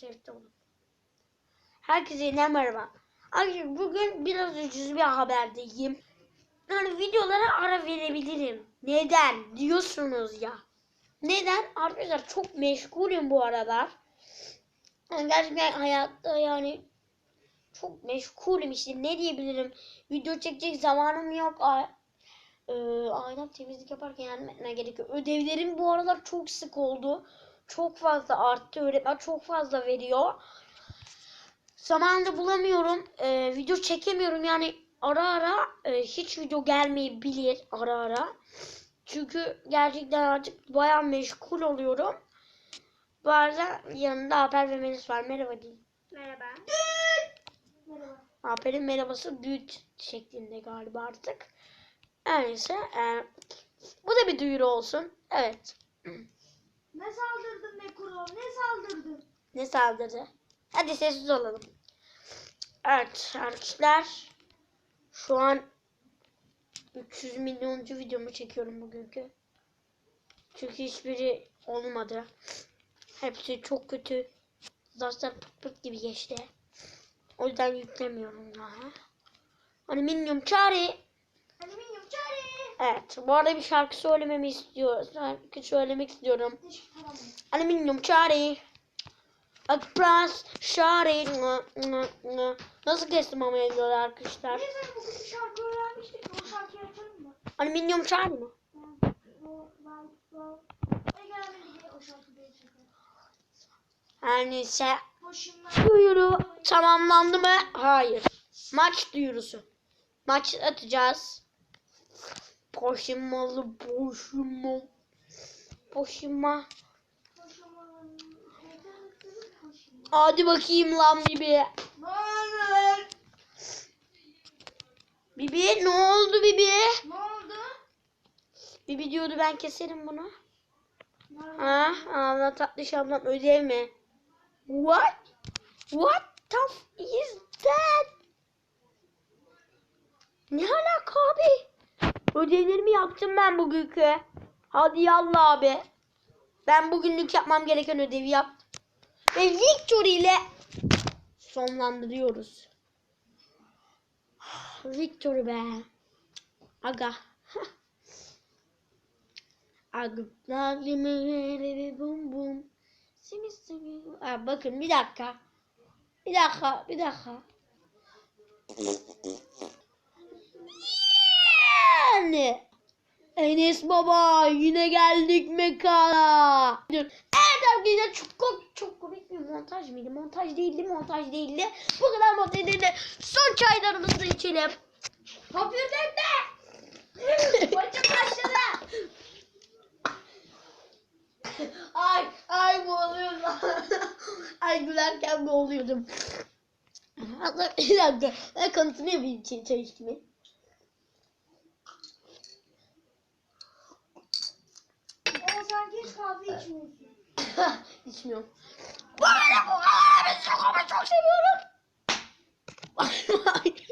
sevdi onu. Herkese yeniden merhaba. Arkadaşlar bugün biraz ucuz bir haberdeyim. Yani videolara ara verebilirim. Neden diyorsunuz ya. Neden? Arkadaşlar çok meşgulüm bu aralar. Yani gerçekten hayatta yani çok meşgulüm işte ne diyebilirim. Video çekecek zamanım yok. A- e, aynen temizlik yaparken yardım gerekiyor. Ödevlerim bu aralar çok sık oldu. Çok fazla arttı. Öğretmen çok fazla veriyor. Zamanında bulamıyorum. E, video çekemiyorum. Yani ara ara e, hiç video gelmeyebilir. Ara ara. Çünkü gerçekten artık bayağı meşgul oluyorum. Bu arada yanında Alper ve Melis var. Merhaba diyeyim. Merhaba. Merhaba. Alper'in merhabası büyüt şeklinde galiba artık. Her neyse. e, bu da bir duyuru olsun. Evet. Ne saldırdın Nekuro? Ne saldırdın? Ne saldırdı? Hadi sessiz olalım. Evet arkadaşlar. Şu an 300 milyoncu videomu çekiyorum bugünkü. Çünkü hiçbiri olmadı. Hepsi çok kötü. Zaten pıt pıt gibi geçti. O yüzden yüklemiyorum daha. Hani minimum çare. Çare. Evet. Bu arada bir şarkı söylememi istiyor. Şarkı söylemek istiyorum. Teşekkür ederim. Alüminyum çare. Akpras şare. Nasıl kestim ama ediyor arkadaşlar? Şarkı öğrenmiştik? O şarkıyı mı? Çare neyse. Hoşuma. Duyuru tamamlandı mı? Hayır. Maç duyurusu. Maç atacağız. Poşimalı boşuma. Hoşuma. Hadi bakayım lan Bibi. Bibi ne oldu Bibi? Ne oldu? Bibi diyordu ben keserim bunu. Ha, abla tatlış ablam ödev mi? What? What the is that? Ne? Ödevlerimi yaptım ben bugünkü. Hadi yallah abi. Ben bugünlük yapmam gereken ödevi yaptım. Ve victory ile sonlandırıyoruz. Victory be. Aga. Agıplarımı bum bum. Simi simi. Bakın bir dakika. Bir dakika, bir dakika. Yani. Enes baba yine geldik mekana. Evet arkadaşlar çok çok komik bir montaj mıydı? Montaj değildi, montaj değildi. Bu kadar montaj değildi. Son çaylarımızı içelim. Kompüterde. Maçı başladı. ay ay boğuluyordum. ay gülerken boğuluyordum. Hatta bir dakika. Ben kanıtını yapayım çay, çay içmiyorsun. İçmiyorum. Bu arada bu kadar çok ama çok seviyorum. Ay, ay.